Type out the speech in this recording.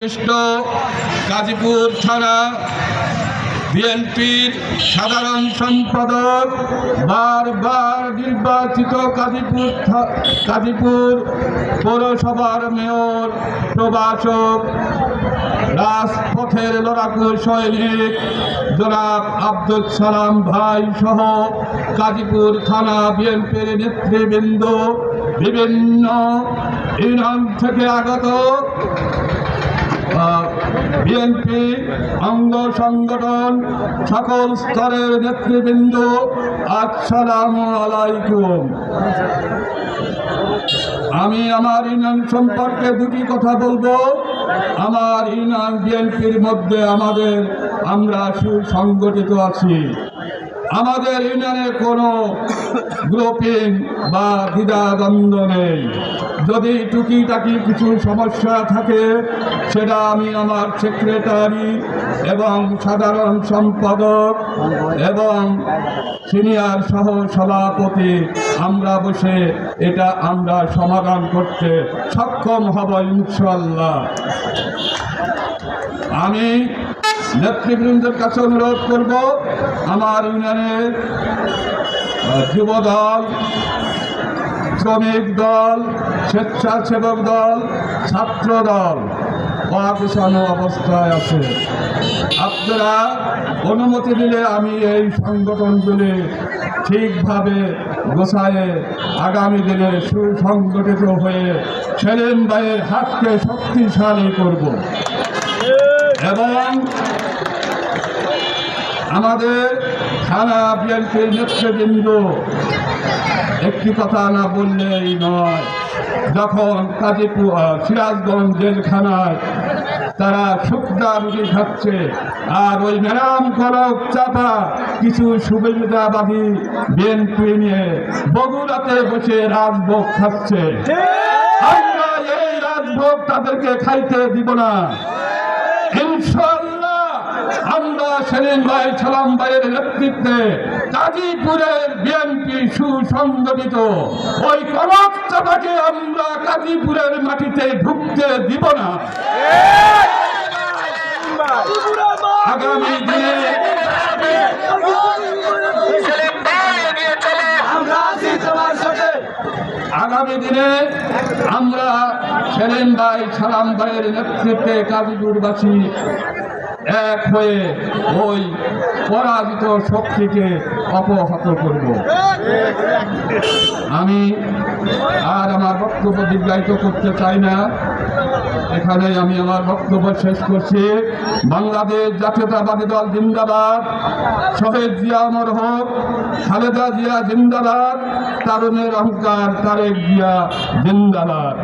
জ্যেষ্ঠ গাজীপুর থানা বিএনপির সাধারণ সম্পাদক, বারবার নির্বাচিত গাজীপুর থা- গাজীপুর পৌরসভার মেয়র প্রবাসক রাজপথের লড়াকু সৈনিক জনাব আব্দুল সালাম ভাই সহ গাজীপুর থানা বিএনপির নেতৃবৃন্দ বিভিন্ন ইউনিয়ন থেকে আগত বিএনপি, অঙ্গ সংগঠন, সকল স্তরের নেতৃবৃন্দ, আসসালামু আলাইকুম। আমি আমার ইউনিয়ন সম্পর্কে দুটি কথা বলব। আমার ইউনিয়ন বিএনপির মধ্যে আমাদের আমরা সুসংগঠিত আছি। আমাদের ইউনিয়নে কোনো গ্রুপিং বা দ্বিধাদ্বন্দ্ব নেই। যদি টুকিটাকি কিছু সমস্যা থাকে, সেটা আমি আমার সেক্রেটারি এবং সাধারণ সম্পাদক এবং সিনিয়র সহ সভাপতি, আমরা বসে এটা আমরা সমাধান করতে সক্ষম হব ইনশাল্লাহ আমি নেতৃবৃন্দের কাছে অনুরোধ করব, আমার ইউনিয়নের যুব দল শ্রমিক দল, স্বেচ্ছাসেবক দল ছাত্র দল অপিছানো অবস্থায় আছে। আপনারা অনুমতি দিলে আমি এই সংগঠনগুলি ঠিকভাবে গোছায়ে আগামী দিনে সুসংগঠিত হয়ে সেলিম ভাইয়ের হাতকে শক্তিশালী করব। এবং আমাদের থানা বিএনপির নেতৃবৃন্দ, একটি কথা না বললেই নয়, যখন কাজীপুর সিরাজগঞ্জ জেলখানায় তারা শুকনা রুটি খাচ্ছে, আর ওই ম্যাডাম করক চাপা কিছু সুবিধাবাদী বিএনপি নিয়ে বগুড়াতে বসে রাজভোগ খাচ্ছে। আমরা এই রাজভোগ তাদেরকে খাইতে দিব না। আমরা সেলিম ভাই, সালাম ভাইয়ের নেতৃত্বে গাজীপুরের বিএনপি সুসংগঠিত। ওই কনক আমরা গাজীপুরের মাটিতে ঢুকতে দিব না। আগামী দিনে আগামী দিনে আমরা সেলিম ভাই, সালাম ভাইয়ের নেতৃত্বে গাজীপুরবাসী এক হয়ে ওই পরাজিত শক্তিকে অপহত করব। আমি আর আমার বক্তব্য দীর্ঘায়িত করতে চাই না। এখানে আমি আমার বক্তব্য শেষ করছি। বাংলাদেশ জাতীয়তাবাদী দল জিন্দাবাদ। শহীদ জিয়া অমর হোক, খালেদা জিয়া জিন্দাবাদ তারুণের অহংকার তারেক জিয়া জিন্দাবাদ।